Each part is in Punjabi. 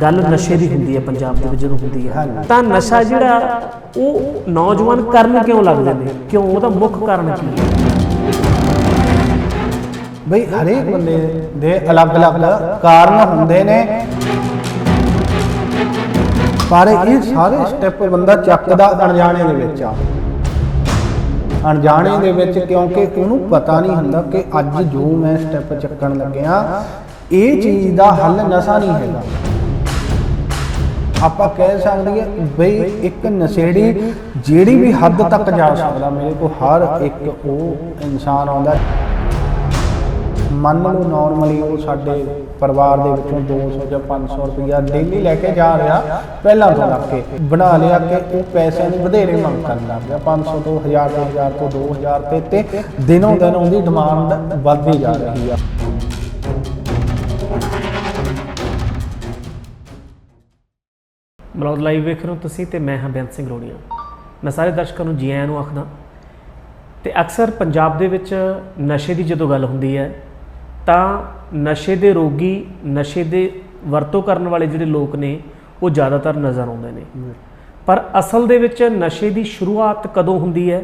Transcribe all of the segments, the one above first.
ਗੱਲ ਨਸ਼ੇ ਦੀ ਹੁੰਦੀ ਹੈ ਪੰਜਾਬ ਦੇ ਵਿੱਚ ਜਦੋਂ ਹੁੰਦੀ ਹੈ। ਤਾਂ ਨਸ਼ਾ ਜਿਹੜਾ, ਉਹ ਨੌਜਵਾਨ ਕਰਨ ਕਿਉਂ ਲੱਗਦੇ ਨੇ ਕਿਉਂ? ਉਹਦਾ ਮੁੱਖ ਕਾਰਨ ਕੀ ਹੈ? ਬਈ ਹਰੇਕ ਬੰਦੇ ਦੇ ਅਲੱਗ-ਅਲੱਗ ਕਾਰਨ ਹੁੰਦੇ ਨੇ। ਪਰ ਇਹ ਸਾਰੇ ਸਟੈਪ ਬੰਦਾ ਚੱਕਦਾ ਅਣਜਾਣੇ ਦੇ ਵਿੱਚ ਆ। ਅਣਜਾਣੇ ਦੇ ਵਿੱਚ ਕਿਉਂਕਿ ਉਹਨੂੰ ਪਤਾ ਨਹੀਂ ਹੁੰਦਾ ਕਿ ਅੱਜ ਜੋ ਮੈਂ ਸਟੈਪ ਚੱਕਣ ਲੱਗਿਆ, ਇਹ ਚੀਜ਼ ਦਾ ਹੱਲ ਨਸ਼ਾ ਨਹੀਂ ਹੈਗਾ। ਆਪਾਂ ਕਹਿ ਸਕਦੇ ਹਾਂ ਬਈ ਇੱਕ ਨਸ਼ੇੜੀ ਜਿਹੜੀ ਵੀ ਹੱਦ ਤੱਕ ਜਾ ਸਕਦਾ, ਮੇਰੇ ਕੋਲ ਹਰ ਇੱਕ ਉਹ ਇਨਸਾਨ ਆਉਂਦਾ। ਮੰਨ ਲਓ ਨਾਰਮਲੀ ਉਹ ਸਾਡੇ ਪਰਿਵਾਰ ਦੇ ਵਿੱਚੋਂ 200 ਜਾਂ 500 ਰੁਪਇਆ ਡੇਲੀ ਲੈ ਕੇ ਜਾ ਰਿਹਾ, ਪਹਿਲਾਂ ਤੋਂ ਲੱਗ ਕੇ। ਬਣਾ ਲਿਆ ਕਿ ਉਹ ਪੈਸੇ ਨੂੰ ਵਧੇਰੇ ਮੰਗ ਕਰਨ ਲੱਗ ਗਿਆ। 500 ਤੋਂ 1000 ਤੋਂ 1000 ਤੋਂ 2000 ਤੇ ਤੇ ਦਿਨੋਂ ਦਿਨ ਉਹਦੀ ਡਿਮਾਂਡ ਵੱਧਦੀ ਜਾ ਰਹੀ ਆ। ਮਲੌਦ ਲਾਈਵ ਵੇਖ ਰਹੇ ਹੋ ਤੁਸੀਂ ਤੇ ਮੈਂ ਹਾਂ ਬੇਅੰਤ ਸਿੰਘ ਰੋੜੀਆਂ। ਮੈਂ ਸਾਰੇ ਦਰਸ਼ਕਾਂ ਨੂੰ ਜੀ ਆਇਆਂ ਨੂੰ ਆਖਦਾ ਤੇ ਅਕਸਰ ਪੰਜਾਬ ਦੇ ਵਿੱਚ ਨਸ਼ੇ ਦੀ ਜਦੋਂ ਗੱਲ ਹੁੰਦੀ ਹੈ, ਤਾਂ ਨਸ਼ੇ ਦੇ ਰੋਗੀ, ਨਸ਼ੇ ਦੇ ਵਰਤੋਂ ਕਰਨ ਵਾਲੇ ਜਿਹੜੇ ਲੋਕ ਨੇ, ਉਹ ਜ਼ਿਆਦਾਤਰ ਨਜ਼ਰ ਆਉਂਦੇ ਨੇ। ਪਰ ਅਸਲ ਦੇ ਵਿੱਚ ਨਸ਼ੇ ਦੀ ਸ਼ੁਰੂਆਤ ਕਦੋਂ ਹੁੰਦੀ ਹੈ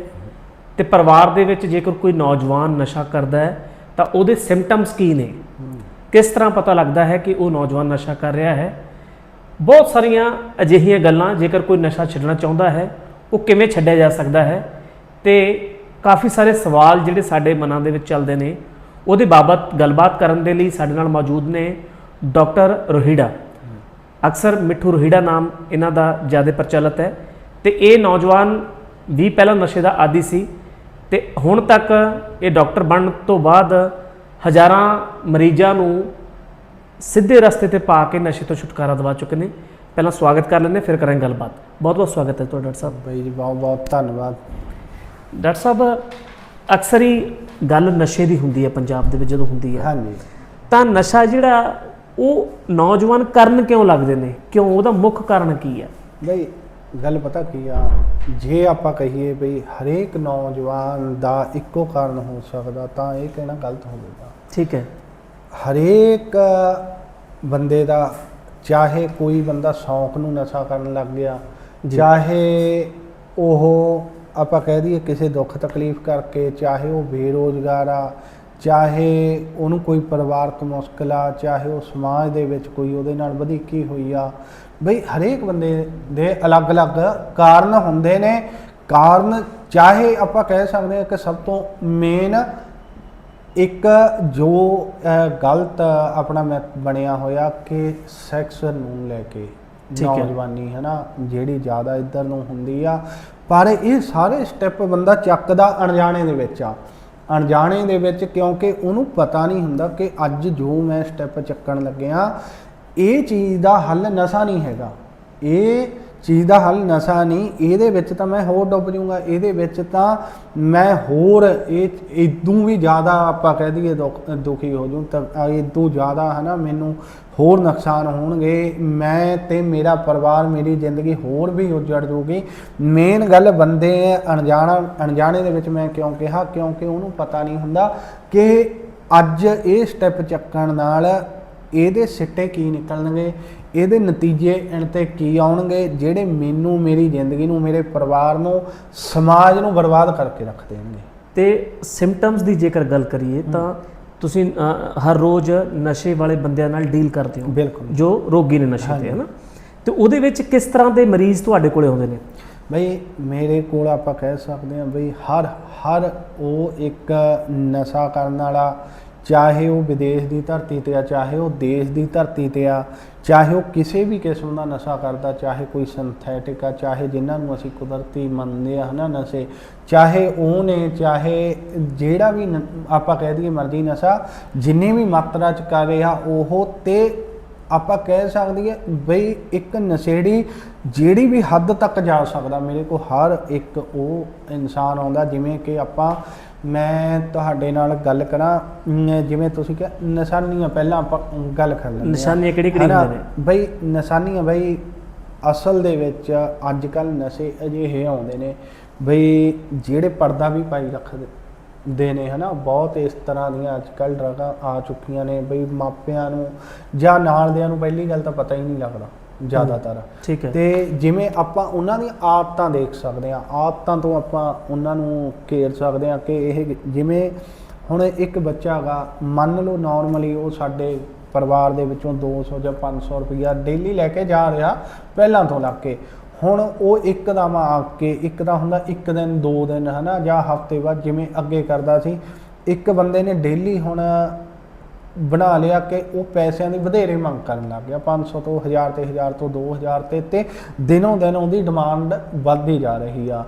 ਤੇ ਪਰਿਵਾਰ ਦੇ ਵਿੱਚ ਜੇਕਰ ਕੋਈ ਨੌਜਵਾਨ ਨਸ਼ਾ ਕਰਦਾ ਹੈ, ਤਾਂ ਉਹਦੇ ਸਿੰਪਟਮਸ ਕੀ ਨੇ? ਕਿਸ ਤਰ੍ਹਾਂ ਪਤਾ ਲੱਗਦਾ ਹੈ ਕਿ ਉਹ ਨੌਜਵਾਨ ਨਸ਼ਾ ਕਰ ਰਿਹਾ ਹੈ? ਬਹੁਤ ਸਾਰੀਆਂ ਅਜਿਹੀਆਂ ਗੱਲਾਂ, ਜੇਕਰ ਕੋਈ ਨਸ਼ਾ ਛੱਡਣਾ ਚਾਹੁੰਦਾ ਹੈ, ਉਹ ਕਿਵੇਂ ਛੱਡਿਆ ਜਾ ਸਕਦਾ ਹੈ? ਤੇ ਕਾਫੀ ਸਾਰੇ ਸਵਾਲ ਜਿਹੜੇ ਸਾਡੇ ਮਨਾਂ ਦੇ ਵਿੱਚ ਚੱਲਦੇ ਨੇ, ਉਹਦੇ ਬਾਬਤ ਗੱਲਬਾਤ ਕਰਨ ਦੇ ਲਈ ਸਾਡੇ ਨਾਲ ਮੌਜੂਦ ਨੇ ਡਾਕਟਰ ਰੋਹੀੜਾ ਅਕਸਰ ਮਿੱਠੂ ਰੋਹੀੜਾ ਨਾਮ ਇਹਨਾਂ ਦਾ ਜ਼ਿਆਦਾ ਪ੍ਰਚਲਿਤ ਹੈ। ਤੇ ਇਹ ਨੌਜਵਾਨ ਵੀ ਪਹਿਲਾਂ ਨਸ਼ੇ ਦਾ ਆਦੀ ਸੀ ਤੇ ਹੁਣ ਤੱਕ ਇਹ ਡਾਕਟਰ ਬਣਨ ਤੋਂ ਬਾਅਦ ਹਜ਼ਾਰਾਂ ਮਰੀਜ਼ਾਂ ਨੂੰ ਸਿੱਧੇ ਰਸਤੇ ਤੇ ਪਾ ਕੇ ਨਸ਼ੇ ਤੋਂ ਛੁਟਕਾਰਾ ਦਿਵਾ ਚੁੱਕੇ ਨੇ। ਪਹਿਲਾਂ ਸਵਾਗਤ ਕਰ ਲੈਂਦੇ ਫਿਰ ਕਰਾਂਗੇ ਗੱਲਬਾਤ। ਬਹੁਤ ਬਹੁਤ ਸਵਾਗਤ ਹੈ ਤੁਹਾਡਾ ਡਾਕਟਰ ਸਾਹਿਬ। ਬਈ ਜੀ ਬਹੁਤ ਬਹੁਤ ਧੰਨਵਾਦ। ਡਾਕਟਰ ਸਾਹਿਬ ਅਕਸਰ ਹੀ ਗੱਲ ਨਸ਼ੇ ਦੀ ਹੁੰਦੀ ਹੈ ਪੰਜਾਬ ਦੇ ਵਿੱਚ ਜਦੋਂ ਹੁੰਦੀ ਹੈ। ਹਾਂਜੀ। ਤਾਂ ਨਸ਼ਾ ਜਿਹੜਾ ਉਹ ਨੌਜਵਾਨ ਕਰਨ ਕਿਉਂ ਲੱਗਦੇ ਨੇ? ਕਿਉਂ? ਉਹਦਾ ਮੁੱਖ ਕਾਰਨ ਕੀ ਹੈ? ਬਈ ਗੱਲ ਪਤਾ ਕੀ ਆ? ਜੇ ਆਪਾਂ ਕਹੀਏ ਬਈ ਹਰੇਕ ਨੌਜਵਾਨ ਦਾ ਇੱਕੋ ਕਾਰਨ ਹੋ ਸਕਦਾ ਤਾਂ ਇਹ ਕਹਿਣਾ ਗਲਤ ਹੋਵੇਗਾ ਠੀਕ ਹੈ। ਹਰੇਕ ਬੰਦੇ ਦਾ ਚਾਹੇ ਕੋਈ ਬੰਦਾ ਸ਼ੌਂਕ ਨੂੰ ਨਸ਼ਾ ਕਰਨ ਲੱਗ ਗਿਆ ਚਾਹੇ ਉਹ ਆਪਾਂ ਕਹਿ ਦਈਏ ਕਿਸੇ ਦੁੱਖ ਤਕਲੀਫ ਕਰਕੇ ਚਾਹੇ ਉਹ ਬੇਰੋਜ਼ਗਾਰ ਆ ਚਾਹੇ ਉਹਨੂੰ ਕੋਈ ਪਰਿਵਾਰਕ ਮੁਸ਼ਕਲ ਆ ਚਾਹੇ ਉਹ ਸਮਾਜ ਦੇ ਵਿੱਚ ਕੋਈ ਉਹਦੇ ਨਾਲ ਵਧੀਕੀ ਹੋਈ ਆ ਬਈ ਹਰੇਕ ਬੰਦੇ ਦੇ ਅਲੱਗ-ਅਲੱਗ ਕਾਰਨ ਹੁੰਦੇ ਨੇ। ਕਾਰਨ ਚਾਹੇ ਆਪਾਂ ਕਹਿ ਸਕਦੇ ਹਾਂ ਕਿ ਸਭ ਤੋਂ ਮੇਨ ਇੱਕ ਜੋ ਗਲਤ ਆਪਣਾ ਮੈਂ ਬਣਿਆ ਹੋਇਆ ਕਿ ਸੈਕਸ ਨੂੰ ਲੈ ਕੇ। ਨੌਜਵਾਨੀ ਹੈ ਨਾ ਜਿਹੜੀ ਜ਼ਿਆਦਾ ਇੱਧਰ ਨੂੰ ਹੁੰਦੀ ਆ ਪਰ ਇਹ ਸਾਰੇ ਸਟੈਪ ਬੰਦਾ ਚੱਕਦਾ ਅਣਜਾਣੇ ਦੇ ਵਿੱਚ ਆ ਅਣਜਾਣੇ ਦੇ ਵਿੱਚ ਕਿਉਂਕਿ ਉਹਨੂੰ ਪਤਾ ਨਹੀਂ ਹੁੰਦਾ ਕਿ ਅੱਜ ਜੋ ਮੈਂ ਸਟੈਪ ਚੱਕਣ ਲੱਗਿਆ ਇਹ ਚੀਜ਼ ਦਾ ਹੱਲ ਨਸ਼ਾ ਨਹੀਂ ਹੈਗਾ ਇਹ ਚੀਜ਼ ਦਾ ਹੱਲ ਨਸ਼ਾ ਨਹੀਂ, ਇਹਦੇ ਵਿੱਚ ਤਾਂ ਮੈਂ ਹੋਰ ਡੁੱਬ ਜਾਊਂਗਾ, ਇਹਦੇ ਵਿੱਚ ਤਾਂ ਮੈਂ ਹੋਰ ਇਹ, ਇਦੋਂ ਵੀ ਜ਼ਿਆਦਾ ਆਪਾਂ ਕਹਿ ਦਈਏ ਦੁੱਖ- ਦੁਖੀ ਹੋ ਜਾਊਂ, ਤਾਂ ਇਦੋਂ ਜ਼ਿਆਦਾ ਹੈ ਨਾ ਮੈਨੂੰ ਹੋਰ ਨੁਕਸਾਨ ਹੋਣਗੇ, ਮੈਂ ਤੇ ਮੇਰਾ ਪਰਿਵਾਰ, ਮੇਰੀ ਜ਼ਿੰਦਗੀ ਹੋਰ ਵੀ ਉਜੜ ਜਾਊਗੀ। ਮੇਨ ਗੱਲ ਬੰਦੇ ਅਣਜਾਣਾ, ਅਣਜਾਣੇ ਦੇ ਵਿੱਚ ਮੈਂ ਕਿਉਂ ਕਿਹਾ, ਕਿਉਂਕਿ ਉਹਨੂੰ ਪਤਾ ਨਹੀਂ ਹੁੰਦਾ ਕਿ ਅੱਜ ਇਹ ਸਟੈਪ ਚੱਕਣ ਨਾਲ ਇਹਦੇ ਸਿੱਟੇ ਕੀ ਨਿਕਲਣਗੇ ਇਹਦੇ ਨਤੀਜੇ ਇਨ ਤੇ ਕੀ ਆਉਣਗੇ ਜਿਹੜੇ ਮੈਨੂੰ ਮੇਰੀ ਜ਼ਿੰਦਗੀ ਨੂੰ ਮੇਰੇ ਪਰਿਵਾਰ ਨੂੰ ਸਮਾਜ ਨੂੰ ਬਰਬਾਦ ਕਰਕੇ ਰੱਖ ਦੇਣਗੇ। ਤੇ ਸਿੰਪਟਮਸ ਦੀ ਜੇਕਰ ਗੱਲ ਕਰੀਏ ਤਾਂ ਤੁਸੀਂ ਹਰ ਰੋਜ਼ ਨਸ਼ੇ ਵਾਲੇ ਬੰਦਿਆਂ ਨਾਲ ਡੀਲ ਕਰਦੇ ਹੋ। ਬਿਲਕੁਲ। ਜੋ ਰੋਗੀ ਨੇ ਨਸ਼ੇ ਤੇ ਹੈ ਨਾ ਤੇ ਉਹਦੇ ਵਿੱਚ ਕਿਸ ਤਰ੍ਹਾਂ ਦੇ ਮਰੀਜ਼ ਤੁਹਾਡੇ ਕੋਲੇ ਆਉਂਦੇ ਨੇ? ਬਈ ਮੇਰੇ ਕੋਲ ਆਪਾਂ ਕਹਿ ਸਕਦੇ ਹਾਂ ਬਈ ਹਰ ਹਰ ਉਹ ਇੱਕ ਨਸ਼ਾ ਕਰਨ ਵਾਲਾ ਚਾਹੇ ਉਹ ਵਿਦੇਸ਼ ਦੀ ਧਰਤੀ ਤੇ ਆ, ਚਾਹੇ ਉਹ ਦੇਸ਼ ਦੀ ਧਰਤੀ ਤੇ ਆ, ਚਾਹੇ ਉਹ ਕਿਸੇ ਵੀ ਕਿਸਮ ਦਾ ਨਸ਼ਾ ਕਰਦਾ, ਚਾਹੇ ਕੋਈ ਸਿੰਥੈਟਿਕ ਆ, ਚਾਹੇ ਜਿਨ੍ਹਾਂ ਨੂੰ ਅਸੀਂ ਕੁਦਰਤੀ ਮੰਨਦੇ ਆ, ਹਨਾ ਨਸ਼ੇ, ਚਾਹੇ ਉਹ ਨੇ, ਚਾਹੇ ਜਿਹੜਾ ਵੀ ਨ- ਆਪਾਂ ਕਹਿ ਦਈਏ ਮਰਜ਼ੀ ਨਸ਼ਾ, ਜਿੰਨੀ ਵੀ ਮਾਤਰਾ ਚ ਕਰ ਰਿਹਾ, ਉਹ ਤੇ ਆਪਾਂ ਕਹਿ ਸਕਦੇ ਹਾਂ ਬਈ ਇੱਕ ਨਸ਼ੇੜੀ ਜਿਹੜੀ ਵੀ ਹੱਦ ਤੱਕ ਜਾ ਸਕਦਾ, ਮੇਰੇ ਕੋਲ ਹਰ ਇੱਕ ਉਹ ਇਨਸਾਨ ਆਉਂਦਾ, ਜਿਵੇਂ ਕਿ ਆਪਾਂ ਮੈਂ ਤੁਹਾਡੇ ਨਾਲ ਗੱਲ ਕਰਾਂ ਅਮ, ਜਿਵੇਂ ਤੁਸੀਂ ਕਿਹਾ ਨਿਸ਼ਾਨੀਆਂ ਪਹਿਲਾਂ ਆਪਾਂ ਗੱਲ ਕਰ ਲੈਂਦੇ ਹਾਂ। ਨਿਸ਼ਾਨੀਆਂ ਕਿਹੜੀ-ਕਿਹੜੀ ਹਨਾ? ਹੁੰਦੀਆਂ ਨੇ? ਬਈ ਨਿਸ਼ਾਨੀਆਂ ਬਈ ਅਸਲ ਦੇ ਵਿੱਚ ਅੱਜ ਕੱਲ ਨਸ਼ੇ ਅਜਿਹੇ ਆਉਂਦੇ ਨੇ ਬਈ ਜਿਹੜੇ ਪਰਦਾ ਵੀ ਪਾਈ ਰੱਖਦੇ ਦੇ ਨੇ ਹਨਾ ਬਹੁਤ ਇਸ ਤਰ੍ਹਾਂ ਦੀਆਂ ਅੱਜ ਕੱਲ੍ਹ ਡਰੱਗਾਂ ਆ ਚੁੱਕੀਆਂ ਨੇ ਬਈ ਮਾਪਿਆਂ ਨੂੰ ਜਾਂ ਨਾਲਦਿਆਂ ਨੂੰ ਪਹਿਲੀ ਗੱਲ ਤਾਂ ਪਤਾ ਹੀ ਨਹੀਂ ਲੱਗਦਾ ਜ਼ਿਆਦਾਤਰ। ਠੀਕ ਹੈ। ਤੇ ਜਿਵੇਂ ਆਪਾਂ ਉਹਨਾਂ ਦੀਆਂ ਆਦਤਾਂ ਦੇਖ ਸਕਦੇ ਆ ਆਦਤਾਂ ਤੋਂ ਆਪਾਂ ਉਹਨਾਂ ਨੂੰ ਘੇਰ ਸਕਦੇ ਆ ਕਿ ਇਹ ਜਿਵੇਂ ਹੁਣ ਇੱਕ ਬੱਚਾ ਹੈਗਾ ਮੰਨ ਲਓ ਨਾਰਮਲੀ ਉਹ ਸਾਡੇ ਪਰਿਵਾਰ ਦੇ ਵਿੱਚੋਂ 200 ਜਾਂ 500 ਰੁਪਇਆ ਡੇਲੀ ਲੈ ਕੇ ਜਾ ਰਿਹਾ ਪਹਿਲਾਂ ਤੋਂ ਲੱਗ ਕੇ। ਹੁਣ ਉਹ ਇੱਕਦਮ ਆ ਕੇ ਇੱਕ ਦਾ ਹੁੰਦਾ ਇੱਕ ਦਿਨ ਦੋ ਦਿਨ ਹਨਾ ਜਾਂ ਹਫ਼ਤੇ ਬਾਅਦ ਜਿਵੇਂ ਅੱਗੇ ਕਰਦਾ ਸੀ। ਇੱਕ ਬੰਦੇ ਨੇ ਡੇਲੀ ਹੁਣ ਬਣਾ ਲਿਆ ਕਿ ਉਹ ਪੈਸਿਆਂ ਦੀ ਵਧੇਰੇ ਮੰਗ ਕਰਨ ਲੱਗ ਗਿਆ। 500 ਤੋਂ 1000 ਤੇ 1000 ਤੋਂ 2000 ਤੇ ਤੇ ਦਿਨੋਂ ਦਿਨ ਉਹਦੀ ਡਿਮਾਂਡ ਵੱਧਦੀ ਜਾ ਰਹੀ ਆ।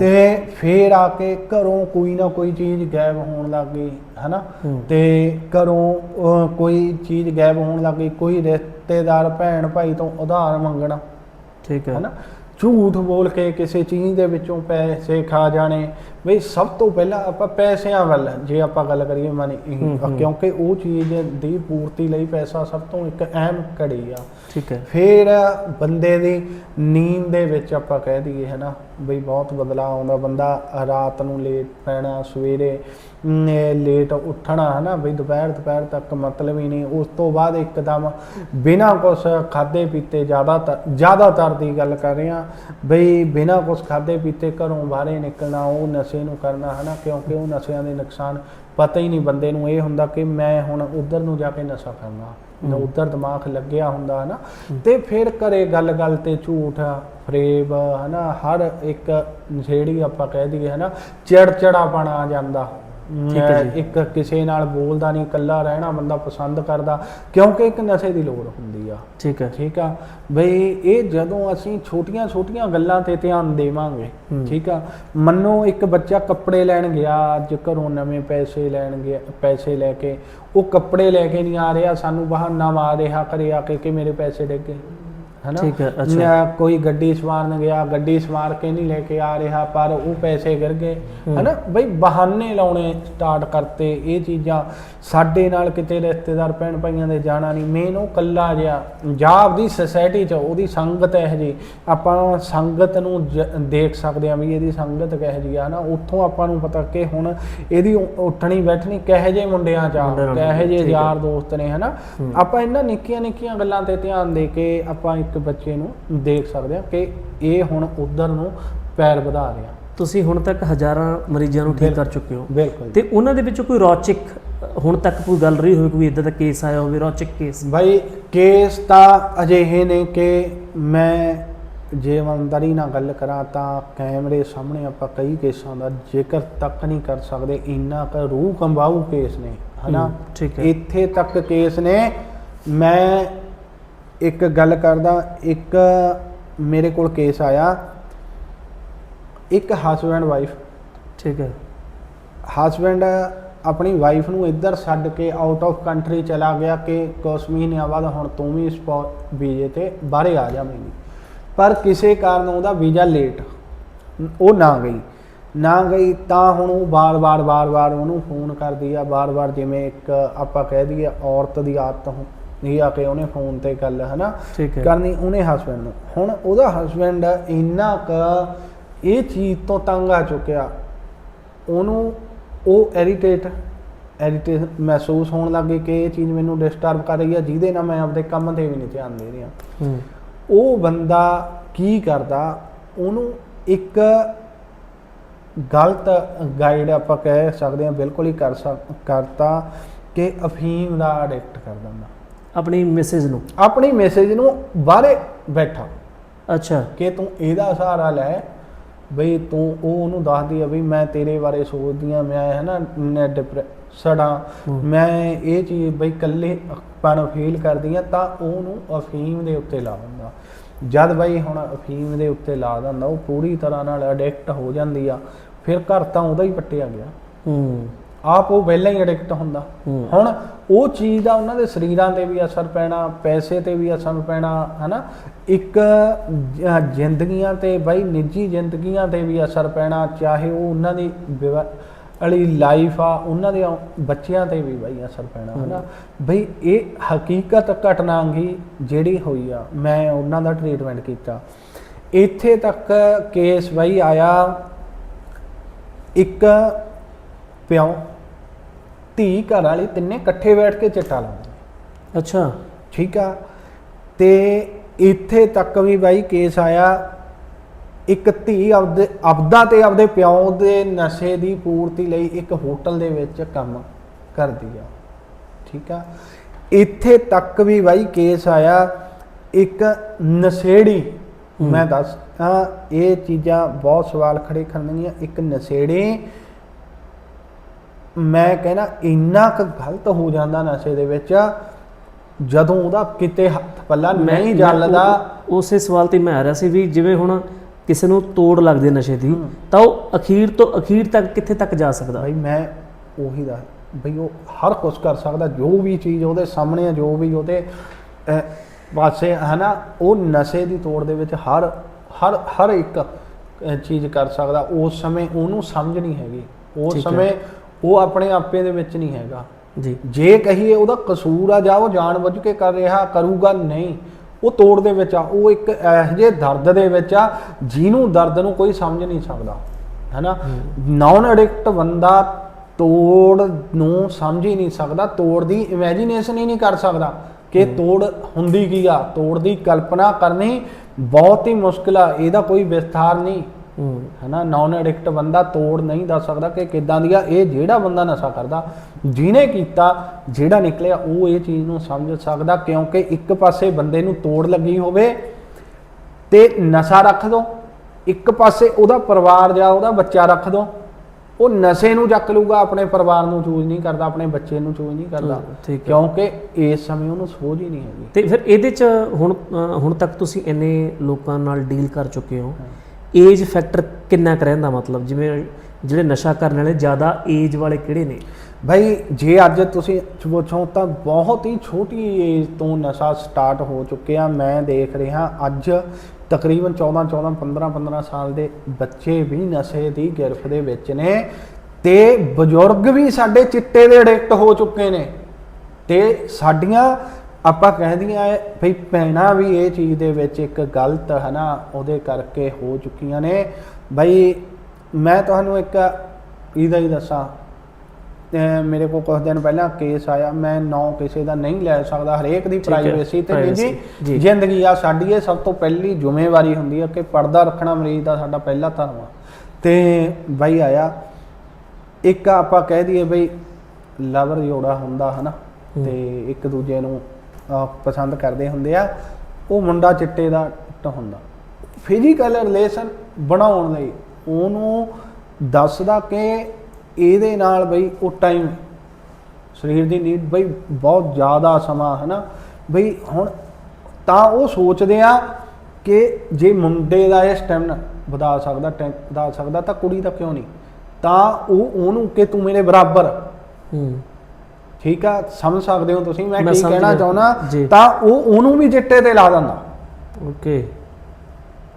ਤੇ ਫੇਰ ਆ ਕੇ ਘਰੋਂ ਕੋਈ ਨਾ ਕੋਈ ਚੀਜ਼ ਗਾਇਬ ਹੋਣ ਲੱਗ ਗਈ ਹਨਾ। ਤੇ ਘਰੋਂ ਕੋਈ ਚੀਜ਼ ਗਾਇਬ ਹੋਣ ਲੱਗ ਗਈ ਕੋਈ ਰਿਸ਼ਤੇਦਾਰ ਭੈਣ ਭਾਈ ਤੋਂ ਉਧਾਰ ਮੰਗਣਾ ਠੀਕ ਹੈ। ਹਨਾ? ਝੂਠ ਬੋਲ ਕੇ ਕਿਸੇ ਚੀਜ਼ ਦੇ ਵਿੱਚੋਂ ਪੈਸੇ ਖਾ ਜਾਣੇ। ਬਈ ਸਭ ਤੋਂ ਪਹਿਲਾਂ ਆਪਾਂ ਪੈਸਿਆਂ ਵੱਲ ਜੇ ਆਪਾਂ ਗੱਲ ਕਰੀਏ ਮਨੀ। ਕਿਉਂਕਿ ਉਹ ਚੀਜ਼ ਦੀ ਪੂਰਤੀ ਲਈ ਪੈਸਾ ਸਭ ਤੋਂ ਇੱਕ ਅਹਿਮ ਕੜੀ ਆ। ਠੀਕ ਹੈ। ਫਿਰ ਬੰਦੇ ਦੀ ਨੀਂਦ ਦੇ ਵਿੱਚ ਆਪਾਂ ਕਹਿ ਦਈਏ ਹਨਾ ਬਈ ਬਹੁਤ ਬਦਲਾਅ ਆਉਂਦਾ। ਬੰਦਾ ਰਾਤ ਨੂੰ ਲੇਟ ਪੈਣਾ ਸਵੇਰੇ ਲੇਟ ਉੱਠਣਾ ਹਨਾ ਬਈ ਦੁਪਹਿਰ ਦੁਪਹਿਰ ਤੱਕ ਮਤਲਬ ਹੀ ਨਹੀਂ। ਉਸ ਤੋਂ ਬਾਅਦ ਇੱਕਦਮ ਬਿਨਾਂ ਕੁਛ ਖਾਦੇ ਪੀਤੇ ਜ਼ਿਆਦਾਤਰ ਜ਼ਿਆਦਾਤਰ ਦੀ ਗੱਲ ਕਰ ਰਹੇ ਹਾਂ ਬਈ ਬਿਨਾਂ ਕੁਛ ਖਾਦੇ ਪੀਤੇ ਘਰੋਂ ਬਾਹਰੇ ਨਿਕਲਣਾ ਉਹ ਨਸ਼ੇ ਨੂੰ ਕਰਨਾ ਹਨਾ ਕਿਉਂਕਿ ਉਹ ਨਸ਼ਿਆਂ ਦੇ ਨੁਕਸਾਨ ਪਤਾ ਹੀ ਨਹੀਂ ਬੰਦੇ ਨੂੰ ਇਹ ਹੁੰਦਾ ਕਿ ਮੈਂ ਹੁਣ ਉਧਰ ਨੂੰ ਜਾ ਕੇ ਨਸ਼ਾ ਕਰਨਾ। ਨਾ। ਉਧਰ ਦਿਮਾਗ ਲੱਗਿਆ ਹੁੰਦਾ ਹਨਾ ਤੇ ਫਿਰ ਘਰੇ ਗੱਲ ਗੱਲ ਤੇ ਝੂਠ ਫਰੇਬ ਹਨਾ ਹਰ ਇੱਕ ਜਿਹੜੀ ਆਪਾਂ ਕਹਿ ਦਈਏ ਹਨਾ ਚਿੜਚਿੜਾਪਣ ਆ ਜਾਂਦਾ। ਜੀ। ਇੱਕ ਕਿਸੇ ਨਾਲ ਬੋਲਦਾ ਨਹੀਂ ਇਕੱਲਾ ਰਹਿਣਾ ਬੰਦਾ ਪਸੰਦ ਕਰਦਾ ਕਿਉਂਕਿ ਇੱਕ ਨਸ਼ੇ ਦੀ ਲੋੜ ਹੁੰਦੀ ਆ। ਠੀਕ ਹੈ। ਠੀਕ ਆ? ਬਈ ਇਹ ਜਦੋਂ ਅਸੀਂ ਛੋਟੀਆਂ ਛੋਟੀਆਂ ਗੱਲਾਂ ਤੇ ਧਿਆਨ ਦੇਵਾਂਗੇ। ਠੀਕ ਆ? ਮੰਨੋ ਇੱਕ ਬੱਚਾ ਕੱਪੜੇ ਲੈਣ ਗਿਆ ਅੱਜ ਘਰੋਂ ਨਵੇਂ ਪੈਸੇ ਲੈਣ ਗਿਆ ਪੈਸੇ ਲੈ ਕੇ ਉਹ ਕੱਪੜੇ ਲੈ ਕੇ ਨਹੀਂ ਆ ਰਿਹਾ ਸਾਨੂੰ ਬਹਾਨਾ ਮਾਰ ਰਿਹਾ ਘਰੇ ਆ ਕੇ ਕਿ ਮੇਰੇ ਪੈਸੇ ਡਿੱਗੇ ਹਨਾ ਠੀਕ ਹੈ, ਅੱਛਾ। ਜਾਂ ਕੋਈ ਗੱਡੀ ਸਵਾਰਨ ਗਿਆ ਗੱਡੀ ਸਵਾਰ ਕੇ ਨਹੀਂ ਲੈ ਕੇ ਆ ਰਿਹਾ ਪਰ ਉਹ ਪੈਸੇ ਗਿਰ ਗਏ ਹੂੰ। ਹਨਾ ਬਈ ਬਹਾਨੇ ਲਾਉਣੇ ਸਟਾਰਟ ਕਰਤੇ ਇਹ ਚੀਜ਼ਾਂ ਸਾਡੇ ਨਾਲ ਕਿਤੇ ਰਿਸ਼ਤੇਦਾਰ ਭੈਣ ਭਾਈਆਂ ਦੇ ਜਾਣਾ ਨਹੀਂ ਮੇਨ ਉਹ ਕੱਲਾ ਜਿਹਾ ਜਾਂ ਆਪਦੀ ਸੁਸਾਇਟੀ 'ਚ ਉਹਦੀ ਸੰਗਤ ਹੈ ਜੀ ਆਪਾਂ ਸੰਗਤ ਨੂੰ ਜ- ਦੇਖ ਸਕਦੇ ਆ ਵੀ ਇਹਦੀ ਸੰਗਤ ਕਿਹੋ ਜਿਹੀ ਆ ਨਾ ਉੱਥੋਂ ਆਪਾਂ ਨੂੰ ਪਤਾ ਕਿ ਹੁਣ ਇਹਦੀ ਉੱਠਣੀ ਬੈਠਣੀ ਕਿਹੋ ਜਿਹੇ ਮੁੰਡਿਆਂ 'ਚ ਆ ਕਿਹੋ ਹੈ। ਯਾਰ ਦੋਸਤ ਨੇ ਹਨਾ। ਆਪਾਂ ਇਹਨਾਂ ਨਿੱਕੀਆਂ ਨਿੱਕੀਆਂ ਗੱਲਾਂ ਤੇ ਧਿਆਨ ਦੇ ਕੇ ਆਪਾਂ ਇੱਕ ਬੱਚੇ ਨੂੰ ਦੇਖ ਸਕਦੇ ਆ ਕਿ ਇਹ ਹੁਣ ਉਧਰ ਨੂੰ ਪੈਰ ਵਧਾ ਰਿਹਾ। ਤੁਸੀਂ ਹੁਣ ਤੱਕ ਹਜ਼ਾਰਾਂ ਮਰੀਜ਼ਾਂ ਨੂੰ ਠੀਕ ਕਰ। ਚੁੱਕੇ ਹੋ। ਬਿਲਕੁਲ ਤੇ ਉਹਨਾਂ ਦੇ ਵਿੱਚੋਂ ਕੋਈ ਰੌਚਿਕ ਹੁਣ ਤੱਕ ਕੋਈ ਗੱਲ ਰਹੀ ਹੋਵੇ ਕੋਈ ਇਦਾਂ ਦਾ ਕੇਸ ਆਇਆ ਹੋਵੇ ਰੌਚਿਕ ਕੇਸ? ਭਾਈ ਕੇਸ ਤਾਂ ਅਜਿਹੇ ਨੇ ਕਿ ਮੈਂ ਜੇ ਇਮਾਨਦਾਰੀ ਨਾਲ ਗੱਲ ਕਰਾਂ ਤਾਂ ਕੈਮਰੇ ਸਾਹਮਣੇ ਆਪਾਂ ਕਈ ਕੇਸਾਂ ਦਾ ਜ਼ਿਕਰ ਤੱਕ ਨਹੀਂ ਕਰ ਸਕਦੇ। ਇੰਨਾ ਕੁ ਰੂਹ ਕੰਬਾਊ ਕੇਸ ਨੇ ਹਨਾ। ਇੱਥੇ ਤੱਕ ਕੇਸ ਨੇ। ਮੈਂ ਇੱਕ ਗੱਲ ਕਰਦਾ ਇੱਕ ਮੇਰੇ ਕੋਲ ਕੇਸ ਆਇਆ। ਇੱਕ ਹਸਬੈਂਡ ਵਾਈਫ ਠੀਕ ਹੈ। ਹਸਬੈਂਡ ਆਪਣੀ ਵਾਈਫ ਨੂੰ ਇੱਧਰ ਛੱਡ ਕੇ ਆਊਟ ਆਫ ਕੰਟਰੀ ਚਲਾ ਗਿਆ ਕਿ ਕੁਛ ਮਹੀਨਿਆਂ ਬਾਅਦ ਹੁਣ ਤੂੰ ਵੀ ਸਪੌਟ ਵੀਜ਼ੇ ਤੇ ਬਾਹਰੇ ਆ ਜਾਵੇਂਗੀ ਪਰ ਕਿਸੇ ਕਾਰਨ ਉਹਦਾ ਵੀਜ਼ਾ ਲੇਟ ਉਹ ਨਾ ਗਈ। ਨਾ ਗਈ ਤਾਂ ਹੁਣ ਉਹ ਬਾਰ-ਬਾਰ ਬਾਰ-ਬਾਰ ਉਹਨੂੰ ਫੋਨ ਕਰਦੀ ਆ ਬਾਰ-ਬਾਰ ਜਿਵੇਂ ਇੱਕ ਆਪਾਂ ਕਹਿ ਦਈਏ ਔਰਤ ਦੀ ਆਦਤ ਹੁੰਦੀ ਆ ਕਿ ਉਹਨੇ ਫੋਨ ਤੇ ਗੱਲ ਹਨਾ? ਠੀਕ ਹੈ। ਕਰਨੀ ਉਹਨੇ ਹਸਬੈਂਡ ਨੂੰ। ਹੁਣ ਉਹਦਾ ਹਸਬੈਂਡ ਇੰਨਾ ਕ ਇਹ ਚੀਜ਼ ਤੋਂ ਤੰਗ ਆ ਚੁੱਕਿਆ ਉਹਨੂੰ ਉਹ ਐਰੀਟੇਟ ਐਰੀਟੇਸ਼ਨ ਮਹਿਸੂਸ ਹੋਣ ਲੱਗੀ ਕਿ ਇਹ ਚੀਜ਼ ਮੈਨੂੰ ਡਿਸਟਰਬ ਕਰ ਰਹੀ ਹੈ ਜਿਹਦੇ ਨਾਲ ਮੈਂ ਆਪਦੇ ਕੰਮ ਤੇ ਵੀ ਨਹੀਂ ਧਿਆਨ ਦੇ ਰਿਹਾ। ਹੂੰ। ਉਹ ਬੰਦਾ ਕੀ ਕਰਦਾ ਉਹਨੂੰ ਇੱਕ ਗਲਤ ਗਾਈਡ ਆਪਾਂ ਕਹਿ ਸਕਦੇ ਹਾਂ ਬਿਲਕੁਲ ਹੀ ਕਰ ਸਕ ਕਰਤਾ ਕਿ ਅਫੀਮ ਦਾ ਐਡਿਕਟ ਕਰ ਦਿੰਦਾ। ਆਪਣੀ ਮਿਸਿਸ ਨੂੰ? ਆਪਣੀ ਮੈਸੇਜ ਨੂੰ ਬਾਹਰੇ ਬੈਠਾ। ਅੱਛਾ। ਕਿ ਤੂੰ ਇਹਦਾ ਸਹਾਰਾ ਲੈ ਬਈ ਤੂੰ ਉਹ ਉਹਨੂੰ ਦੱਸਦੀ ਆ ਵੀ ਮੈਂ ਤੇਰੇ ਬਾਰੇ ਸੋਚਦੀ ਆ ਮੈਂ ਹੈ ਨਾ ਹੂੰ। ਮੈਂ ਇਹ ਚੀਜ਼ ਬਈ ਇਕੱਲੇ ਪਣ ਫੀਲ ਕਰਦੀ ਆ ਤਾਂ ਉਹਨੂੰ ਅਫੀਮ ਦੇ ਉੱਤੇ ਲਾ ਦਿੰਦਾ। ਜਦ ਬਈ ਹੁਣ ਅਫੀਮ ਦੇ ਉੱਤੇ ਲਾ ਦਿੰਦਾ ਉਹ ਪੂਰੀ ਤਰ੍ਹਾਂ ਨਾਲ ਐਡਿਕਟ ਹੋ ਜਾਂਦੀ ਆ ਫਿਰ ਘਰ ਤਾਂ ਉਹਦਾ ਹੀ ਪੱਟਿਆ ਗਿਆ। ਹੂੰ। ਆਪ ਉਹ ਪਹਿਲਾਂ ਹੀ ਐਡਿਕਟ ਹੁੰਦਾ। ਹੁਣ ਉਹ ਚੀਜ਼ ਦਾ ਉਹਨਾਂ ਦੇ ਸਰੀਰਾਂ ਤੇ ਵੀ ਅਸਰ ਪੈਣਾ ਪੈਸੇ ਤੇ ਵੀ ਅਸਰ ਪੈਣਾ ਹਨਾ? ਇੱਕ ਜ਼ਿੰਦਗੀਆਂ ਤੇ ਬਾਈ ਨਿੱਜੀ ਜ਼ਿੰਦਗੀਆਂ ਤੇ ਵੀ ਅਸਰ ਪੈਣਾ ਚਾਹੇ ਉਹ ਉਹਨਾਂ ਦੀ ਵਾਲੀ ਲਾਈਫ ਆ ਉਹਨਾਂ ਦੇ ਬੱਚਿਆਂ ਤੇ ਵੀ ਬਾਈ ਅਸਰ ਪੈਣਾ ਹਨਾ? ਬਈ ਇਹ ਹਕੀਕਤ ਘਟਨਾ ਗੀ ਜਿਹੜੀ ਹੋਈ ਆ ਮੈਂ ਉਹਨਾਂ ਦਾ ਟ੍ਰੀਟਮੈਂਟ ਕੀਤਾ। ਇੱਥੇ ਤੱਕ ਕੇਸ ਬਾਈ ਆਇਆ ਇੱਕ ਪਿਓ ਧੀ ਘਰ ਵਾਲੀ ਤਿੰਨੇ ਇਕੱਠੇ ਬੈਠ ਕੇ ਚਿੱਟਾ ਲਾਉਂਦੇ ਅੱਛਾ। ਠੀਕ ਆ? ਤੇ ਇੱਥੇ ਤੱਕ ਵੀ ਬਾਈ ਕੇਸ ਆਇਆ ਇੱਕ ਧੀ ਆਪਦੇ ਆਪਦਾ ਤੇ ਆਪਦੇ ਪਿਓ ਦੇ ਨਸ਼ੇ ਦੀ ਪੂਰਤੀ ਲਈ ਇੱਕ ਹੋਟਲ ਦੇ ਵਿੱਚ ਕੰਮ ਕਰਦੀ ਆ। ਠੀਕ ਆ? ਇੱਥੇ ਤੱਕ ਵੀ ਬਾਈ ਕੇਸ ਆਇਆ ਇੱਕ ਨਸ਼ੇੜੀ ਮੈਂ ਦੱਸ ਆ ਇਹ ਚੀਜ਼ਾਂ ਬਹੁਤ ਸਵਾਲ ਖੜੇ ਕਰਨਗੀਆਂ ਇੱਕ ਨਸ਼ੇੜੀ ਮੈਂ ਕਹਿੰਦਾ ਇੰਨਾ ਕੁ ਗਲਤ ਹੋ ਜਾਂਦਾ ਨਸ਼ੇ ਦੇ ਵਿੱਚ ਜਦੋਂ ਉਹਦਾ ਕਿਤੇ ਹੱਥ ਪੱਲਾ ਨਹੀਂ ਉਹ- ਉਸੇ ਸਵਾਲ ਤੇ ਮੈਂ ਆ ਰਿਹਾ ਸੀ ਵੀ ਜਿਵੇਂ ਹੁਣ ਕਿਸੇ ਨੂੰ ਤੋੜ ਲੱਗਦੀ ਨਸ਼ੇ ਦੀ ਤਾਂ ਉਹ ਅਖੀਰ ਤੋਂ ਅਖੀਰ ਤੱਕ ਕਿੱਥੇ ਤੱਕ ਜਾ ਸਕਦਾ? ਭਾਈ ਮੈਂ ਉਹੀ ਦਾ ਬਈ ਉਹ ਹਰ ਕੁਝ ਕਰ ਸਕਦਾ ਜੋ ਵੀ ਚੀਜ਼ ਉਹਦੇ ਸਾਹਮਣੇ ਆ ਜੋ ਵੀ ਉਹਦੇ ਪਾਸੇ ਹੈ ਨਾ ਉਹ ਨਸ਼ੇ ਦੀ ਤੋੜ ਦੇ ਵਿੱਚ ਹਰ ਹਰ ਹਰ ਇੱਕ ਚੀਜ਼ ਕਰ ਸਕਦਾ। ਉਸ ਸਮੇਂ ਉਹਨੂੰ ਸਮਝ ਨਹੀਂ ਹੈਗੀ। ਉਸ। ਸਮੇਂ ਉਹ ਆਪਣੇ ਆਪੇ ਦੇ ਵਿੱਚ ਨਹੀਂ ਹੈਗਾ। ਜੀ। ਜੇ ਕਹੀਏ ਉਹਦਾ ਕਸੂਰ ਆ ਜਾਂ ਉਹ ਜਾਣਬੁੱਝ ਕੇ ਕਰ ਰਿਹਾ ਕਰੂਗਾ ਨਹੀਂ ਉਹ ਤੋੜ ਦੇ ਵਿੱਚ ਆ ਉਹ ਇੱਕ ਇਹੋ ਜਿਹੇ ਦਰਦ ਦੇ ਵਿੱਚ ਆ ਜਿਹਨੂੰ ਦਰਦ ਨੂੰ ਕੋਈ ਸਮਝ ਨਹੀਂ ਸਕਦਾ। ਹੈਨਾ? ਨਾਨ ਐਡਿਕਟ ਬੰਦਾ ਤੋੜ ਨੂੰ ਸਮਝ ਹੀ ਨਹੀਂ ਸਕਦਾ ਤੋੜ ਦੀ ਇਮੇਜਿਨੇਸ਼ਨ ਹੀ ਨਹੀਂ ਕਰ ਸਕਦਾ ਕਿ ਤੋੜ ਹੁੰਦੀ ਕੀ ਆ ਤੋੜ ਦੀ ਕਲਪਨਾ ਕਰਨੀ ਬਹੁਤ ਹੀ ਮੁਸ਼ਕਿਲ ਆ ਇਹਦਾ ਕੋਈ ਵਿਸਥਾਰ ਨਹੀਂ। ਹਨਾ? ਨਾਨ ਐਡਿਕਟ ਬੰਦਾ ਤੋੜ ਨਹੀਂ ਦੱਸ ਸਕਦਾ ਕਿ ਕਿਦਾਂ ਦੀ ਆ ਇਹ ਜਿਹੜਾ ਬੰਦਾ ਨਸ਼ਾ ਕਰਦਾ ਜਿਹਨੇ ਕੀਤਾ ਜਿਹੜਾ ਨਿਕਲਿਆ ਉਹ ਇਹ ਚੀਜ਼ ਨੂੰ ਸਮਝ ਸਕਦਾ ਕਿਉਂਕਿ ਇੱਕ ਪਾਸੇ ਬੰਦੇ ਨੂੰ ਤੋੜ ਲੱਗੀ ਹੋਵੇ ਤੇ ਨਸ਼ਾ ਰੱਖ ਦੋ। ਇੱਕ ਪਾਸੇ ਉਹਦਾ ਪਰਿਵਾਰ ਜਾਂ ਉਹਦਾ ਬੱਚਾ ਰੱਖ ਦੋ। ਉਹ ਨਸ਼ੇ ਨੂੰ ਚੱਕ ਲੂਗਾ ਆਪਣੇ ਪਰਿਵਾਰ ਨੂੰ ਚੂਜ਼ ਨਹੀਂ ਕਰਦਾ ਆਪਣੇ ਬੱਚੇ ਨੂੰ ਚੂਜ਼ ਨਹੀਂ ਕਰਦਾ। ਕਿਉਂਕਿ ਇਸ ਸਮੇਂ ਉਹਨੂੰ ਸੋਝ ਹੀ ਨਹੀਂ ਹੈਗੀ। ਤੇ ਫਿਰ ਇਹਦੇ ਚ ਹੁਣ ਹੁਣ ਤੱਕ ਤੁਸੀਂ ਇੰਨੇ ਲੋਕਾਂ ਨਾਲ ਡੀਲ ਕਰ ਚੁੱਕੇ ਹੋ। ਏਜ ਫੈਕਟਰ ਕਿੰਨਾ ਕੁ ਰਹਿੰਦਾ ਮਤਲਬ? ਜਿਵੇਂ ਜਿਹੜੇ ਨਸ਼ਾ ਕਰਨ ਵਾਲੇ ਜ਼ਿਆਦਾ ਏਜ ਵਾਲੇ ਕਿਹੜੇ ਨੇ? ਭਾਈ ਜੇ ਅੱਜ ਤੁਸੀਂ ਪੁੱਛੋ ਤਾਂ ਬਹੁਤ ਹੀ ਛੋਟੀ ਏਜ ਤੋਂ ਨਸ਼ਾ ਸਟਾਰਟ ਹੋ ਚੁੱਕਿਆ ਮੈਂ ਦੇਖ ਰਿਹਾ ਅੱਜ ਤਕਰੀਬਨ 14 14 15 15 ਸਾਲ ਦੇ ਬੱਚੇ ਵੀ ਨਸ਼ੇ ਦੀ ਗਿਰਫ ਦੇ ਵਿੱਚ ਨੇ ਤੇ ਬਜ਼ੁਰਗ ਵੀ ਸਾਡੇ ਚਿੱਟੇ ਦੇ ਐਡਿਕਟ ਹੋ ਚੁੱਕੇ ਨੇ ਤੇ ਸਾਡੀਆਂ ਆਪਾਂ ਕਹਿੰਦੀਆਂ ਐ ਭਈ ਭੈਣਾਂ ਵੀ ਇਹ ਚੀਜ਼ ਦੇ ਵਿੱਚ ਇੱਕ ਗਲਤ ਹੈ ਨਾ ਉਹਦੇ ਕਰਕੇ ਹੋ ਚੁੱਕੀਆਂ ਨੇ। ਬਈ ਮੈਂ ਤੁਹਾਨੂੰ ਇੱਕ ਇਹਦਾ ਹੀ ਦੱਸਾਂ। ਮੇਰੇ ਕੋਲ ਕੁਝ ਦਿਨ ਪਹਿਲਾਂ ਕੇਸ ਆਇਆ ਮੈਂ ਨਾਂ ਕਿਸੇ ਦਾ ਨਹੀਂ ਲੈ ਸਕਦਾ ਹਰੇਕ ਦੀ ਪ੍ਰਾਈਵੇਸੀ ਤੇ ਨਿੱਜੀ ਜੀ। ਜ਼ਿੰਦਗੀ ਆ ਸਾਡੀ ਇਹ ਸਭ ਤੋਂ ਪਹਿਲੀ ਜ਼ਿੰਮੇਵਾਰੀ ਹੁੰਦੀ ਹੈ ਕਿ ਪਰਦਾ ਰੱਖਣਾ ਮਰੀਜ਼ ਦਾ ਸਾਡਾ ਪਹਿਲਾ ਧਰਮ ਆ। ਤੇ ਬਾਈ ਆਇਆ ਇੱਕ ਆਪਾਂ ਕਹਿ ਦਈਏ ਬਈ ਲਵਰ ਜੋੜਾ ਹੁੰਦਾ ਹਨਾ ਤੇ ਇੱਕ ਦੂਜੇ ਨੂੰ ਪਸੰਦ ਕਰਦੇ ਹੁੰਦੇ ਆ, ਉਹ ਮੁੰਡਾ ਚਿੱਟੇ ਦਾ ਟ ਹੁੰਦਾ। ਫਿਜ਼ੀਕਲ ਰਿਲੇਸ਼ਨ ਬਣਾਉਣ ਲਈ ਉਹਨੂੰ ਦੱਸਦਾ ਕਿ ਇਹਦੇ ਨਾਲ ਬਈ ਉਹ ਟਾਈਮ ਸਰੀਰ ਦੀ ਨੀਡ ਬਈ ਬਹੁਤ ਜ਼ਿਆਦਾ ਸਮਾਂ, ਹੈ ਨਾ? ਬਈ ਹੁਣ ਤਾਂ ਉਹ ਸੋਚਦੇ ਆ ਕਿ ਜੇ ਮੁੰਡੇ ਦਾ ਇਹ ਸਟੈਮਿਨਾ ਵਧਾ ਸਕਦਾ ਟੈਂ- ਵਧਾ ਸਕਦਾ, ਤਾਂ ਕੁੜੀ ਦਾ ਕਿਉਂ ਨਹੀਂ? ਤਾਂ ਉਹ ਉਹਨੂੰ ਕਿ ਤੂੰ ਮੇਰੇ ਬਰਾਬਰ। ਹੂੰ। ਠੀਕ ਆ ਸਮਝ ਸਕਦੇ ਹੋ ਤੁਸੀਂ ਮੈਂ ਕੀ ਕਹਿਣਾ। ਚਾਹੁੰਦਾ। ਤਾਂ ਉਹ ਉਹਨੂੰ ਵੀ ਚਿੱਟੇ ਤੇ ਲਾ ਦਿੰਦਾ ਓਕੇ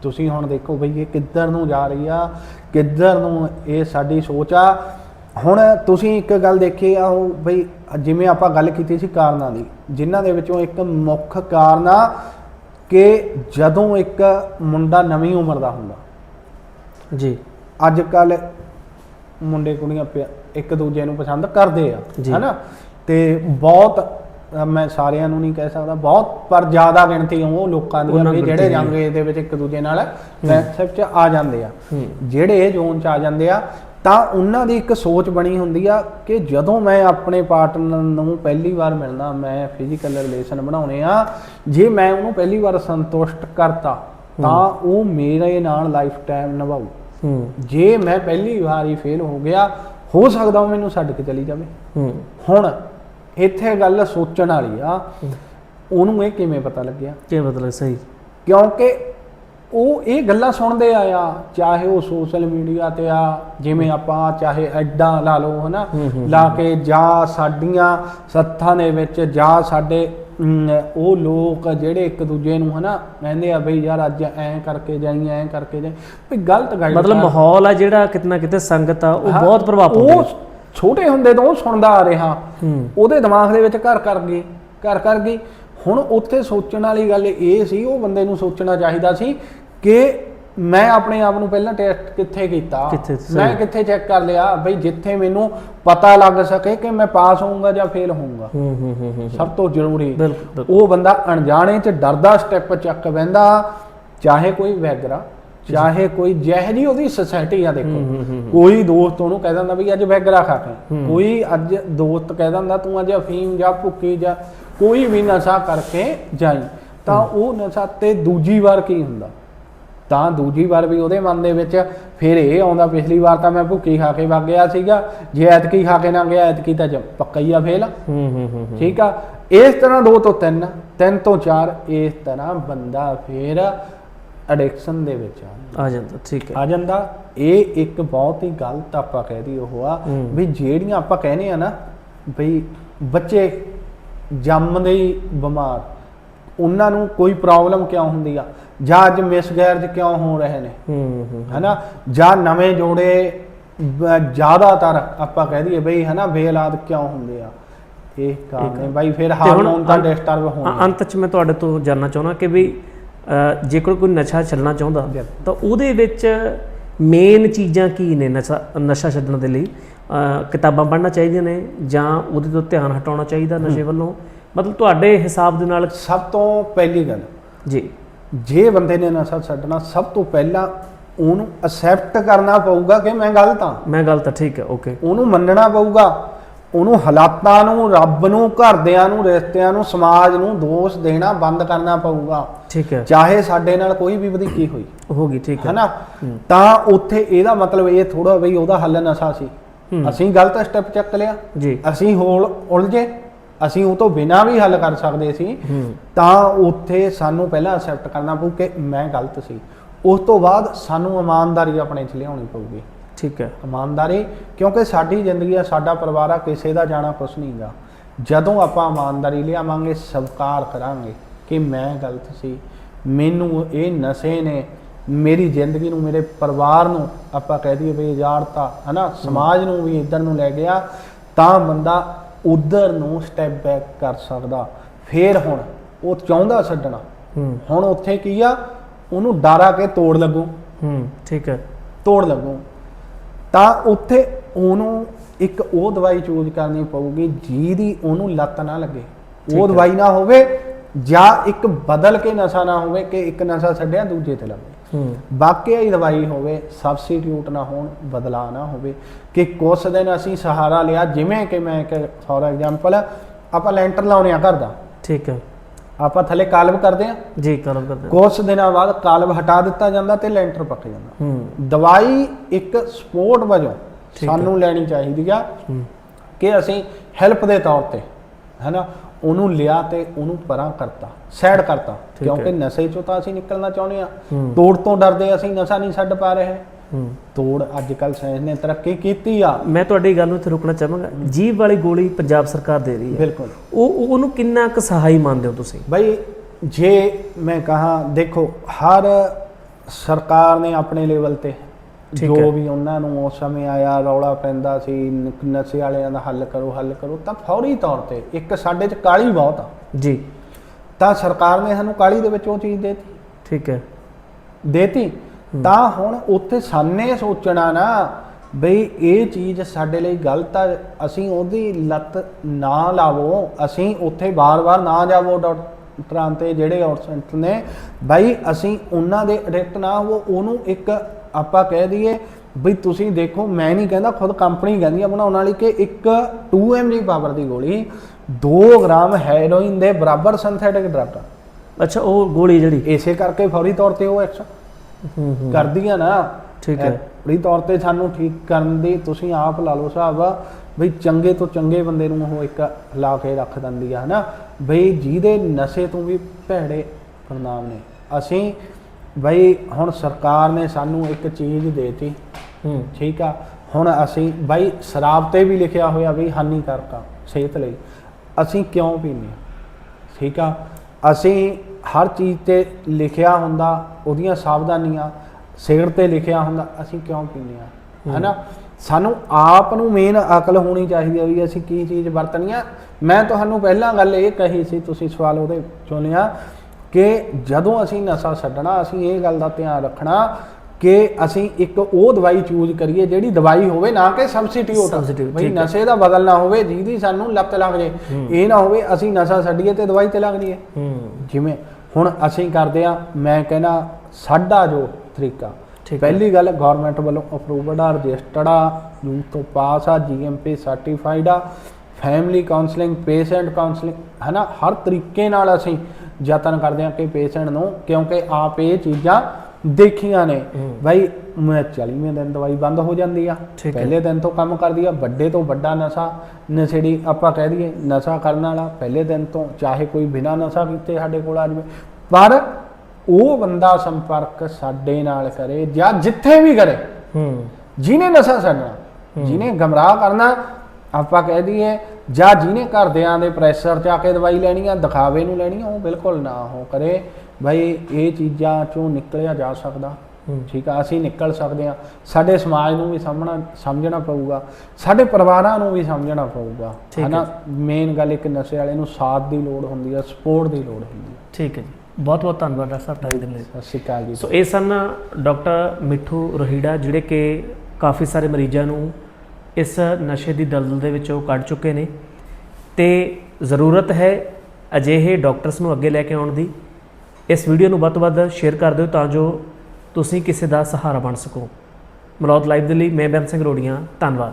ਤੁਸੀਂ ਹੁਣ ਦੇਖੋ ਬਈ ਇਹ ਕਿੱਧਰ ਨੂੰ ਜਾ ਰਹੀ ਆ ਕਿੱਧਰ ਨੂੰ ਇਹ ਸਾਡੀ ਸੋਚ ਆ ਹੁਣ ਤੁਸੀਂ ਇੱਕ ਗੱਲ ਦੇਖੀ ਆ ਉਹ ਬਈ ਜਿਵੇਂ ਆਪਾਂ ਗੱਲ ਕੀਤੀ ਸੀ ਕਾਰਨਾਂ ਦੀ ਜਿਨ੍ਹਾਂ ਦੇ ਵਿੱਚੋਂ ਇੱਕ ਮੁੱਖ ਕਾਰਨ ਆ ਕਿ ਜਦੋਂ ਇੱਕ ਮੁੰਡਾ ਨਵੀਂ ਉਮਰ ਦਾ ਹੁੰਦਾ ਜੀ ਅੱਜ ਕੱਲ ਮੁੰਡੇ ਕੁੜੀਆਂ ਇੱਕ ਦੂਜੇ ਨੂੰ ਪਸੰਦ ਕਰਦੇ ਆ। ਹੈਨਾ ਤੇ ਬਹੁਤ ਮੈਂ ਸਾਰਿਆਂ ਨੂੰ ਨਹੀਂ ਕਹਿ ਸਕਦਾ ਬਹੁਤ ਪਰ ਜ਼ਿਆਦਾ ਗਿਣਤੀ ਉਹ ਲੋਕਾਂ ਦੀਆਂ ਉਹਨਾਂ ਵੀ ਜਿਹੜੇ ਗਿਣਤੀ ਰੰਗ ਦੇ ਵਿੱਚ ਇੱਕ ਦੂਜੇ ਨਾਲ ਫਰੈਂਡਸ਼ਿਪ 'ਚ ਆ ਜਾਂਦੇ ਆ। ਹੂੰ। ਜਿਹੜੇ ਜ਼ੋਨ 'ਚ ਆ ਜਾਂਦੇ ਆ ਤਾਂ ਉਹਨਾਂ ਦੀ ਇੱਕ ਸੋਚ ਬਣੀ ਹੁੰਦੀ ਆ ਕਿ ਜਦੋਂ ਮੈਂ ਆਪਣੇ ਪਾਰਟਨਰ ਨੂੰ ਪਹਿਲੀ ਵਾਰ ਮਿਲਣਾ ਮੈਂ ਫਿਜ਼ੀਕਲ ਰਿਲੇਸ਼ਨ ਬਣਾਉਣੇ ਆ ਜੇ ਮੈਂ ਉਹਨੂੰ ਪਹਿਲੀ ਵਾਰ ਸੰਤੁਸ਼ਟ ਕਰਤਾ ਤਾਂ ਉਹ ਮੇਰੇ ਨਾਲ ਲਾਈਫ ਟਾਈਮ ਨਿਭਾਊ। ਹੂੰ। ਜੇ ਮੈਂ ਪਹਿਲੀ ਵਾਰ ਹੀ ਫੇਲ ਹੋ ਗਿਆ ਹੋ ਸਕਦਾ ਉਹ ਮੈਨੂੰ ਛੱਡ ਕੇ ਚਲੀ ਜਾਵੇ। ਹੂੰ। ਹੁਣ ਇੱਥੇ ਗੱਲ ਸੋਚਣ ਵਾਲੀ ਆ। ਉਹਨੂੰ ਇਹ ਕਿਵੇਂ ਪਤਾ ਲੱਗਿਆ? ਕੀ ਮਤਲਬ ਸਹੀ। ਕਿਉਂਕਿ ਉਹ ਇਹ ਗੱਲਾਂ ਸੁਣਦੇ ਆਇਆ ਚਾਹੇ ਉਹ ਸੋਸ਼ਲ ਮੀਡੀਆ ਤੇ ਆ ਜਿਵੇਂ ਆਪਾਂ ਚਾਹੇ ਐਡਾਂ ਲਾ ਲਓ ਹਨਾ? ਲਾ ਕੇ ਜਾਂ ਸਾਡੀਆਂ ਸੱਥਾਂ ਦੇ ਵਿੱਚ ਜਾਂ ਸਾਡੇ ਉਹ ਲੋਕ ਜਿਹੜੇ ਇੱਕ ਦੂਜੇ ਨੂੰ ਹਨਾ ਕਹਿੰਦੇ ਆ ਬਈ ਯਾਰ ਅੱਜ ਐਂ ਕਰਕੇ ਜਾਈ ਐਂ ਕਰਕੇ ਜਾਈ। ਵੀ ਗਲਤ ਗਾਈਡ ਮਤਲਬ ਮਾਹੌਲ ਆ ਜਿਹੜਾ ਕਿਤਨਾ ਕਿਤੇ ਸੰਗਤ ਆ ਉਹ ਬਹੁਤ ਪ੍ਰਭਾਵ ਪਾਉਂਦੀ ਉਹ ਛੋਟੇ ਹੁੰਦੇ ਤੋਂ ਉਹ ਸੁਣਦਾ ਆ ਰਿਹਾ। ਉਹਦੇ ਦਿਮਾਗ ਦੇ ਵਿੱਚ ਘਰ ਕਰ ਗਈ ਘਰ ਕਰ ਗਈ। ਹੁਣ ਉੱਥੇ ਸੋਚਣ ਵਾਲੀ ਗੱਲ ਇਹ ਸੀ ਉਹ ਬੰਦੇ ਨੂੰ ਸੋਚਣਾ ਚਾਹੀਦਾ ਸੀ ਕਿ ਮੈਂ ਆਪਣੇ ਆਪ ਨੂੰ ਪਹਿਲਾਂ ਟੈਸਟ ਕਿੱਥੇ ਕੀਤਾ। ਮੈਂ ਕਿੱਥੇ ਚੈੱਕ ਕਰ ਲਿਆ? ਬਈ ਜਿੱਥੇ ਮੈਨੂੰ ਪਤਾ ਲੱਗ ਸਕੇ ਕਿ ਮੈਂ ਪਾਸ ਹੋਊਂਗਾ ਜਾਂ ਫੇਲ ਹੋਊਂਗਾ। ਹੂੰ ਹੂੰ ਹੂੰ ਹੂੰ ਸਭ ਤੋਂ ਜ਼ਰੂਰੀ। ਉਹ ਬੰਦਾ ਅਣਜਾਣੇ ਚ ਡਰਦਾ ਸਟੈਪ ਚੱਕ ਬੈਂਦਾ ਚਾਹੇ ਕੋਈ ਵੈਗਰਾ ਚਾਹੇ ਕੋਈ ਜਿਹੋ ਉਹਦੀ ਸੁਸਾਇਟੀ ਆ ਦੇਖੋ। ਕੋਈ ਦੋਸਤ ਉਹਨੂੰ ਕਹਿ ਦਿੰਦਾ ਵੀ ਅੱਜ ਵੈਗਰਾ ਖਾ ਕੇ। ਕੋਈ ਅੱਜ ਦੋਸਤ ਕਹਿ ਦਿੰਦਾ ਤੂੰ ਅੱਜ ਅਫੀਮ ਜਾਂ ਭੁੱਕੀ ਜਾਂ ਕੋਈ ਵੀ ਨਸ਼ਾ ਕਰਕੇ ਜਾਈ ਤਾਂ ਉਹ ਨਸ਼ਾ ਤੇ ਦੂਜੀ ਵਾਰ ਕੀ ਹੁੰਦਾ? ਤਾਂ ਦੂਜੀ ਵਾਰ ਵੀ ਉਹਦੇ ਮਨ ਦੇ ਵਿੱਚ ਫਿਰ ਇਹ ਆਉਂਦਾ ਪਿਛਲੀ ਵਾਰ ਤਾਂ ਮੈਂ ਭੁੱਕੀ ਖਾ ਕੇ ਵਗ ਗਿਆ ਸੀਗਾ ਜੇ ਐਤਕੀ ਖਾ ਕੇ ਨਾ ਗਿਆ ਐਤਕੀ ਤਾਂ ਪੱਕਾ ਹੀ ਆ ਫੇਲ ਹੂੰ ਹੂੰ ਹੂੰ ਹੂੰ। ਠੀਕ ਆ? ਇਸ ਤਰ੍ਹਾਂ 2 ਤੋਂ 3 3 ਤੋਂ 4 ਇਸ ਤਰ੍ਹਾਂ ਬੰਦਾ ਫਿਰ ਐਡਿਕਸ਼ਨ ਦੇ ਵਿੱਚ ਆ। ਜਾਂਦਾ ਠੀਕ ਹੈ। ਆ ਜਾਂਦਾ ਇਹ ਇੱਕ ਬਹੁਤ ਹੀ ਗਲਤ ਆਪਾਂ ਕਹਿ ਉਹ ਆ ਹੂੰ। ਵੀ ਜਿਹੜੀਆਂ ਆਪਾਂ ਕਹਿੰਦੇ ਆ ਨਾ ਬਈ ਬੱਚੇ ਜੰਮਦੇ ਹੀ ਬਿਮਾਰ ਉਹਨਾਂ ਨੂੰ ਕੋਈ ਪ੍ਰੋਬਲਮ ਕਿਉਂ ਹੁੰਦੀ ਆ? ਜਾਂ ਅੱਜ ਮਿਸਗੈਰਜ ਕਿਉਂ ਹੋ ਰਹੇ ਨੇ? ਹੂੰ ਹੂੰ ਹਨਾ? ਜਾਂ ਨਵੇਂ ਜੋੜੇ ਜ਼ਿਆਦਾਤਰ ਆਪਾਂ ਕਹਿ ਦਈਏ ਬਈ ਹਨਾ ਬੇਲਾਦ ਕਿਉਂ ਹੁੰਦੇ ਆ? ਇਹ ਕਾਰਨ ਬਾਈ ਫਿਰ ਹਾਰਮੋਨ ਤਾਂ ਡਿਸਟਰਬ ਹੋਣੇ ਅੰਤ ਚ ਮੈਂ ਤੁਹਾਡੇ ਤੋਂ ਜਾਨਣਾ ਚਾਹੁੰਦਾ ਕਿ ਵੀ ਅ, ਜੇਕਰ ਕੋਈ ਨਸ਼ਾ ਛੱਡਣਾ ਚਾਹੁੰਦਾ। ਤਾਂ ਉਹਦੇ ਵਿੱਚ ਮੇਨ ਚੀਜ਼ਾਂ ਕੀ ਨੇ ਨਸ਼ਾ ਨਸ਼ਾ ਛੱਡਣ ਦੇ ਲਈ? ਕਿਤਾਬਾਂ ਪੜ੍ਹਨਾ ਚਾਹੀਦੀਆਂ ਨੇ ਜਾਂ ਉਹਦੇ ਤੋਂ ਧਿਆਨ ਹਟਾਉਣਾ ਚਾਹੀਦਾ ਨਸ਼ੇ ਵੱਲੋਂ? ਮਤਲਬ ਤੁਹਾਡੇ ਹਿਸਾਬ ਦੇ ਨਾਲ ਸਭ ਤੋਂ ਪਹਿਲੀ ਗੱਲ ਜੀ। ਜੇ ਬੰਦੇ ਨੇ ਨਸ਼ਾ ਛੱਡਣਾ ਸਭ ਤੋਂ ਪਹਿਲਾਂ ਉਹਨੂੰ ਅਸੈਪਟ ਕਰਨਾ ਪਊਗਾ ਕਿ ਮੈਂ ਗਲਤ ਹਾਂ? ਮੈਂ ਗੱਲ ਤਾਂ ਠੀਕ ਹੈ ਓਕੇ ਉਹਨੂੰ ਮੰਨਣਾ ਪਊਗਾ। ਉਹਨੂੰ ਹਾਲਾਤਾਂ ਨੂੰ ਰੱਬ ਨੂੰ ਘਰਦਿਆਂ ਨੂੰ ਰਿਸ਼ਤਿਆਂ ਨੂੰ ਸਮਾਜ ਨੂੰ ਦੋਸ਼ ਦੇਣਾ ਬੰਦ ਕਰਨਾ ਪਊਗਾ। ਠੀਕ ਹੈ। ਚਾਹੇ ਸਾਡੇ ਨਾਲ ਕੋਈ ਵੀ ਵਧੀਕੀ ਹੋਈ। ਹੋ ਗਈ ਠੀਕ ਹੈ। ਹੈਨਾ? ਤਾਂ ਉੱਥੇ ਇਹਦਾ ਮਤਲਬ ਇਹ ਥੋੜਾ ਬਈ ਉਹਦਾ ਹੱਲ ਨਸ਼ਾ ਸੀ। ਅਸੀਂ ਗਲਤ ਸਟੈਪ ਚੱਕ ਲਿਆ। ਜੀ। ਅਸੀਂ ਹੋਲ ਉਲਝੇ। ਅਸੀਂ ਉਹ ਤੋਂ ਬਿਨਾ ਵੀ ਹੱਲ ਕਰ ਸਕਦੇ ਸੀ। ਤਾਂ ਉੱਥੇ ਸਾਨੂੰ ਪਹਿਲਾਂ ਅਸੈਪਟ ਕਰਨਾ ਪਊ ਕਿ ਮੈਂ ਗਲਤ ਸੀ। ਉਸ ਤੋਂ ਬਾਅਦ ਸਾਨੂੰ ਇਮਾਨਦਾਰੀ ਆਪਣੇ 'ਚ ਲਿਆਉਣੀ ਪਊਗੀ। ਠੀਕ ਹੈ ਇਮਾਨਦਾਰੀ ਕਿਉਂਕਿ ਸਾਡੀ ਜ਼ਿੰਦਗੀ ਆ ਸਾਡਾ ਪਰਿਵਾਰ ਆ ਕਿਸੇ ਦਾ ਜਾਣਾ ਕੁਛ ਨਹੀਂਗਾ ਜਦੋਂ ਆਪਾਂ ਇਮਾਨਦਾਰੀ ਲਿਆਵਾਂਗੇ ਸਵਕਾਰ ਕਰਾਂਗੇ ਕਿ ਮੈਂ ਗਲਤ ਸੀ ਮੈਨੂੰ ਇਹ ਨਸ਼ੇ ਨੇ ਮੇਰੀ ਜ਼ਿੰਦਗੀ ਨੂੰ ਮੇਰੇ ਪਰਿਵਾਰ ਨੂੰ ਆਪਾਂ ਕਹਿ ਦਈਏ ਵੀ ਉਜਾੜਤਾ ਹਨਾ ਸਮਾਜ ਨੂੰ ਵੀ ਇੱਧਰ ਨੂੰ ਲੈ ਗਿਆ ਤਾਂ ਬੰਦਾ ਉਧਰ ਨੂੰ ਸਟੈਪ ਬੈਕ ਕਰ ਸਕਦਾ। ਫੇਰ ਹੁਣ ਉਹ ਚਾਹੁੰਦਾ ਛੱਡਣਾ। ਹੁਣ ਉੱਥੇ ਕੀ ਆ ਉਹਨੂੰ ਡਰਾ ਕੇ ਤੋੜ ਲੱਗੂ। ਹੂੰ ਠੀਕ ਹੈ। ਤੋੜ ਲੱਗੂ। ਤਾਂ ਉੱਥੇ ਉਹਨੂੰ ਇੱਕ ਉਹ ਦਵਾਈ ਚੂਜ਼ ਕਰਨੀ ਪਊਗੀ ਜਿਹਦੀ ਉਹਨੂੰ ਲੱਤ ਨਾ ਲੱਗੇ। ਉਹ। ਦਵਾਈ ਨਾ ਹੋਵੇ ਜਾਂ ਇੱਕ ਬਦਲ ਕੇ ਨਸ਼ਾ ਨਾ ਹੋਵੇ ਕਿ ਇੱਕ ਨਸ਼ਾ ਛੱਡਿਆ ਦੂਜੇ ਤੇ ਲੱਗੇ। ਵਾਕਿਆ ਹੀ ਦਵਾਈ ਹੋਵੇ ਸਬਸਟੀਟਿਊਟ ਨਾ ਹੋਣ ਬਦਲਾ ਨਾ ਹੋਵੇ ਕਿ ਕੁਛ ਦਿਨ ਅਸੀਂ ਸਹਾਰਾ ਲਿਆ ਜਿਵੇਂ ਕਿ ਮੈਂ ਇੱਕ ਫੋਰ ਐਗਜ਼ਾਮਪਲ ਆਪਾਂ ਲੈਂਟਰ ਲਾਉਣੇ ਆ ਘਰ ਦਾ। ਠੀਕ ਹੈ। ਆਪਾਂ ਥੱਲੇ ਕਾਲਬ ਕਰਦੇ ਆ ਜੀ ਕਰਮ ਕਰਦੇ। ਕੁਛ ਦਿਨਾਂ ਬਾਅਦ ਕਾਲਬ ਹਟਾ ਦਿੱਤਾ ਜਾਂਦਾ ਤੇ ਲੈਂਟਰ ਪੱਕ ਜਾਂਦਾ ਹੂੰ ਦਵਾਈ ਇੱਕ ਸਪੋਰਟ ਵਜੋਂ। ਸਾਨੂੰ ਲੈਣੀ ਚਾਹੀਦੀ ਆ ਕਿ ਅਸੀਂ ਹੈਲਪ ਦੇ ਤੌਰ ਤੇ ਹੈਨਾ ਉਹਨੂੰ ਲਿਆ ਤੇ ਉਹਨੂੰ ਪਰਾਂ ਕਰਤਾ ਸਾਈਡ ਕਰਤਾ ਕਿਉਂਕਿ। ਨਸ਼ੇ ਚੋਂ ਤਾਂ ਅਸੀਂ ਨਿਕਲਣਾ ਚਾਹੁੰਦੇ ਆ। ਤੋੜ ਤੋਂ ਡਰਦੇ ਅਸੀਂ ਨਸ਼ਾ ਨਹੀਂ ਛੱਡ ਪਾ ਰਹੇ ਤੋੜ ਅੱਜ ਕੱਲ ਸਾਇੰਸ ਨੇ ਤਰੱਕੀ ਕੀਤੀ ਆ। ਮੈਂ ਤੁਹਾਡੀ ਗੱਲ ਨੂੰ ਇੱਥੇ ਰੁਕਣਾ ਚਾਹਾਂਗਾ। ਜੀਵ ਵਾਲੀ ਗੋਲੀ ਪੰਜਾਬ ਸਰਕਾਰ ਦੇ ਰਹੀ ਹੈ। ਬਿਲਕੁਲ। ਉਹ ਉਹ- ਉਹਨੂੰ ਕਿੰਨਾ ਕੁ ਸਹਾਈ ਮੰਨਦੇ ਹੋ ਤੁਸੀਂ? ਬਈ ਜੇ ਮੈਂ ਕਹਾ ਦੇਖੋ ਹਰ ਸਰਕਾਰ ਨੇ ਆਪਣੇ ਲੈਵਲ ਤੇ ਜੋ। ਵੀ ਉਹਨਾਂ ਨੂੰ ਉਸ ਸਮੇਂ ਆਇਆ ਰੌਲਾ ਪੈਂਦਾ ਸੀ ਨਸ਼ੇ ਵਾਲਿਆਂ ਦਾ ਹੱਲ ਕਰੋ ਹੱਲ ਕਰੋ ਤਾਂ ਫੌਰੀ ਤੌਰ ਤੇ ਇੱਕ ਸਾਡੇ 'ਚ ਕਾਲੀ ਬਹੁਤ ਆ। ਜੀ। ਤਾਂ ਸਰਕਾਰ ਨੇ ਸਾਨੂੰ ਕਾਲੀ ਦੇ ਵਿੱਚ ਉਹ ਚੀਜ਼ ਦੇਤੀ। ਠੀਕ ਹੈ। ਦੇਤੀ। ਤਾਂ ਹੁਣ ਉੱਥੇ ਸਾਨੇ ਸੋਚਣਾ ਨਾ ਬਈ ਇਹ ਚੀਜ਼ ਸਾਡੇ ਲਈ ਗਲਤ ਆ ਅਸੀਂ ਉਹਦੀ ਲੱਤ ਨਾ ਲਾਵੋ ਅਸੀਂ ਉੱਥੇ ਬਾਰ-ਬਾਰ ਨਾ ਜਾਵੋ ਡਾਕਟਰਾਂ ਤੇ ਜਿਹੜੇ ਆਊਟਸੈਂਟ ਨੇ ਬਈ ਅਸੀਂ ਉਹਨਾਂ ਦੇ ਐਡਿਕਟ ਨਾ ਹੋ ਉਹਨੂੰ ਇੱਕ ਆਪਾਂ ਕਹਿ ਦਈਏ ਬਈ ਤੁਸੀਂ ਦੇਖੋ ਮੈਂ ਨਹੀਂ ਕਹਿੰਦਾ ਖੁਦ ਕੰਪਨੀ ਕਹਿੰਦੀ ਆ ਬਣਾਉਣ ਵਾਲੀ ਕਿ ਇੱਕ 2 mg ਪਾਵਰ ਦੀ ਗੋਲੀ 2 ਗ੍ਰਾਮ ਹੈਰੋਇਨ ਦੇ ਬਰਾਬਰ ਸਿੰਥੈਟਿਕ ਡਰੱਗ ਅੱਛਾ ਉਹ ਗੋਲੀ ਜਿਹੜੀ? ਇਸੇ ਕਰਕੇ ਫੌਰੀ ਤੌਰ ਤੇ ਉਹ ਐਕਸ਼ਨ ਹੂੰ ਹੂੰ। ਕਰਦੀਆਂ ਨਾ। ਠੀਕ ਹੈ। ਫੌਰੀ ਤੌਰ ਤੇ ਸਾਨੂੰ ਠੀਕ ਕਰਨ ਦੀ ਤੁਸੀਂ ਆਪ ਲਾ ਲਓ ਹਿਸਾਬ ਬਈ ਚੰਗੇ ਤੋਂ ਚੰਗੇ ਬੰਦੇ ਨੂੰ ਉਹ ਇੱਕ ਲਾ ਕੇ ਰੱਖ ਦਿੰਦੀ ਆ ਹਨਾ? ਬਈ ਜਿਹਦੇ ਨਸ਼ੇ ਤੋਂ ਵੀ ਭੈੜੇ ਪਰਿਣਾਮ ਨੇ। ਅਸੀਂ ਬਈ ਹੁਣ ਸਰਕਾਰ ਨੇ ਸਾਨੂੰ ਇੱਕ ਚੀਜ਼ ਦੇਤੀ। ਹੂੰ। ਠੀਕ ਆ? ਹੁਣ ਅਸੀਂ ਬਾਈ ਸ਼ਰਾਬ ਤੇ ਵੀ ਲਿਖਿਆ ਹੋਇਆ ਵੀ ਹਾਨੀਕਾਰਕ ਆ ਸਿਹਤ ਲਈ। ਅਸੀਂ ਕਿਉਂ ਪੀਂਦੇ ਠੀਕ ਆ? ਅਸੀਂ ਹਰ ਚੀਜ਼ ਤੇ ਲਿਖਿਆ ਹੁੰਦਾ ਉਹਦੀਆਂ ਸਾਵਧਾਨੀਆਂ ਸਿਗਰਟ ਤੇ ਲਿਖਿਆ ਹੁੰਦਾ ਅਸੀਂ ਕਿਉਂ ਪੀਂਦੇ ਹਾਂ? ਹੈਨਾ? ਸਾਨੂੰ ਆਪ ਨੂੰ ਮੇਨ ਅਕਲ ਹੋਣੀ ਚਾਹੀਦੀ ਹੈ ਵੀ ਅਸੀਂ ਕੀ ਚੀਜ਼ ਵਰਤਣੀ ਆ। ਮੈਂ ਤੁਹਾਨੂੰ ਪਹਿਲਾਂ ਗੱਲ ਇਹ ਕਹੀ ਸੀ ਤੁਸੀਂ ਸਵਾਲ ਉਹਦੇ ਚੋਂ ਲਿਆ ਕਿ ਜਦੋਂ ਅਸੀਂ ਨਸ਼ਾ ਛੱਡਣਾ ਅਸੀਂ ਇਹ ਗੱਲ ਦਾ ਧਿਆਨ ਰੱਖਣਾ ਕਿ ਅਸੀਂ ਇੱਕ ਉਹ ਦਵਾਈ ਚੂਜ਼ ਕਰੀਏ ਜਿਹੜੀ ਦਵਾਈ ਹੋਵੇ ਨਾ ਕਿ ਸਬਸਟੀਟਿਊਟ ਬਈ। ਨਸ਼ੇ ਦਾ ਬਦਲ ਨਾ ਹੋਵੇ ਜਿਹਦੀ ਸਾਨੂੰ ਲੱਤ ਲੱਗ ਜੇ। ਇਹ ਨਾ ਹੋਵੇ ਅਸੀਂ ਨਸ਼ਾ ਛੱਡੀਏ ਤੇ ਦਵਾਈ ਤੇ ਲੱਗ ਜਾਈਏ ਹੂੰ। ਜਿਵੇਂ ਹੁਣ ਅਸੀਂ ਕਰਦੇ ਆ ਮੈਂ ਕਹਿੰਦਾ ਸਾਡਾ ਜੋ ਤਰੀਕਾ। ਪਹਿਲੀ ਗੱਲ ਗਵਰਨਮੈਂਟ ਵੱਲੋਂ ਅਪਰੂਵਡ ਆ ਰਜਿਸਟਰਡ ਆ ਯੂਥ ਤੋਂ ਪਾਸ ਆ ਜੀਐਮਪੀ ਸਰਟੀਫਾਈਡ ਆ ਫੈਮਿਲੀ ਕਾਉਂਸਲਿੰਗ ਪੇਸ਼ੈਂਟ ਕਾਉਂਸਲਿੰਗ ਹਨਾ ਹਰ ਤਰੀਕੇ ਨਾਲ ਅਸੀਂ ਯਤਨ ਕਰਦੇ ਆ ਕਿ ਪੇਸ਼ੈਂਟ ਨੂੰ ਕਿਉਂਕਿ ਆਪ ਇਹ ਚੀਜ਼ਾਂ ਦੇਖੀਆਂ ਨੇ। ਬਾਈ ਮੈਂ 40ਵੇਂ ਦਿਨ ਦਵਾਈ ਬੰਦ ਹੋ ਜਾਂਦੀ ਆ। ਠੀਕ ਹੈ। ਪਹਿਲੇ ਦਿਨ ਤੋਂ ਕੰਮ ਕਰਦੀ ਆ ਵੱਡੇ ਤੋਂ ਵੱਡਾ ਨਸ਼ਾ ਨਸ਼ੇੜੀ ਆਪਾਂ ਕਹਿ ਦਈਏ ਨਸ਼ਾ ਕਰਨ ਵਾਲਾ। ਪਹਿਲੇ ਦਿਨ ਤੋਂ ਚਾਹੇ ਕੋਈ ਬਿਨਾ ਨਸ਼ਾ ਕੀਤੇ ਸਾਡੇ ਕੋਲ ਆ ਜਾਵੇ। ਪਰ ਉਹ ਬੰਦਾ ਸੰਪਰਕ ਸਾਡੇ ਨਾਲ ਕਰੇ ਜਾਂ ਜਿੱਥੇ ਵੀ ਕਰੇ। ਹੂੰ। ਜਿਹਨੇ ਨਸ਼ਾ ਛੱਡਣਾ ਜਿਹਨੇ ਗਮਰਾਹ ਕਰਨਾ ਆਪਾਂ ਕਹਿ ਦਈਏ ਜਾਂ ਜਿਹਨੇ ਘਰਦਿਆਂ ਦੇ ਪ੍ਰੈਸ਼ਰ 'ਚ ਆ ਕੇ ਦਵਾਈ ਲੈਣੀ ਆ ਦਿਖਾਵੇ ਨੂੰ ਲੈਣੀ ਆ ਉਹ ਬਿਲਕੁਲ ਨਾ ਉਹ ਕਰੇ। ਬਈ ਇਹ ਚੀਜ਼ਾਂ ਚੋਂ ਨਿਕਲਿਆ ਜਾ ਸਕਦਾ। ਹੂੰ। ਠੀਕ ਆ ਅਸੀਂ ਨਿਕਲ ਸਕਦੇ ਆ ਸਾਡੇ ਸਮਾਜ ਨੂੰ ਵੀ ਸਮਝਣਾ ਸਮਝਣਾ ਪਊਗਾ। ਸਾਡੇ ਪਰਿਵਾਰਾਂ ਨੂੰ ਵੀ ਸਮਝਣਾ ਪਊਗਾ। ਹੈ ਹਨਾ? ਮੇਨ ਗੱਲ ਇੱਕ ਨਸ਼ੇ ਵਾਲੇ ਨੂੰ ਸਾਥ ਦੀ ਲੋੜ ਹੁੰਦੀ ਆ ਸਪੋਰਟ ਦੀ ਲੋੜ ਹੁੰਦੀ ਆ। ਠੀਕ ਹੈ ਜੀ। ਬਹੁਤ ਬਹੁਤ ਧੰਨਵਾਦ ਡਾਕਟਰ ਸਾਹਿਬ ਟਾਈਮ ਦੇਣ ਲਈ। ਸਤਿ ਸ਼੍ਰੀ ਅਕਾਲ ਜੀ। ਸੋ ਇਹ ਸਨ ਡਾਕਟਰ ਮਿੱਠੂ ਰੋਹੀੜਾ ਜਿਹੜੇ ਕਿ ਕਾਫੀ ਸਾਰੇ ਮਰੀਜ਼ਾਂ ਨੂੰ ਇਸ ਨਸ਼ੇ ਦੀ ਦਲਦਲ ਦੇ ਵਿੱਚ ਉਹ ਕੱਢ ਚੁੱਕੇ ਨੇ। ਤੇ ਜ਼ਰੂਰਤ ਹੈ ਅਜਿਹੇ ਡਾਕਟਰਸ ਨੂੰ ਅੱਗੇ ਲੈ ਕੇ ਆਉਣ ਦੀ। ਇਸ ਵੀਡੀਓ ਨੂੰ ਵੱਧ ਤੋਂ ਵੱਧ ਸ਼ੇਅਰ ਕਰ ਦਿਓ ਤਾਂ ਜੋ ਤੁਸੀਂ ਕਿਸੇ ਦਾ ਸਹਾਰਾ ਬਣ ਸਕੋ। ਮਲੌਦ ਲਾਈਵ ਦੇ ਲਈ ਮੈਂ ਬੈਮ ਸਿੰਘ ਰੋੜੀਆਂ, ਧੰਨਵਾਦ।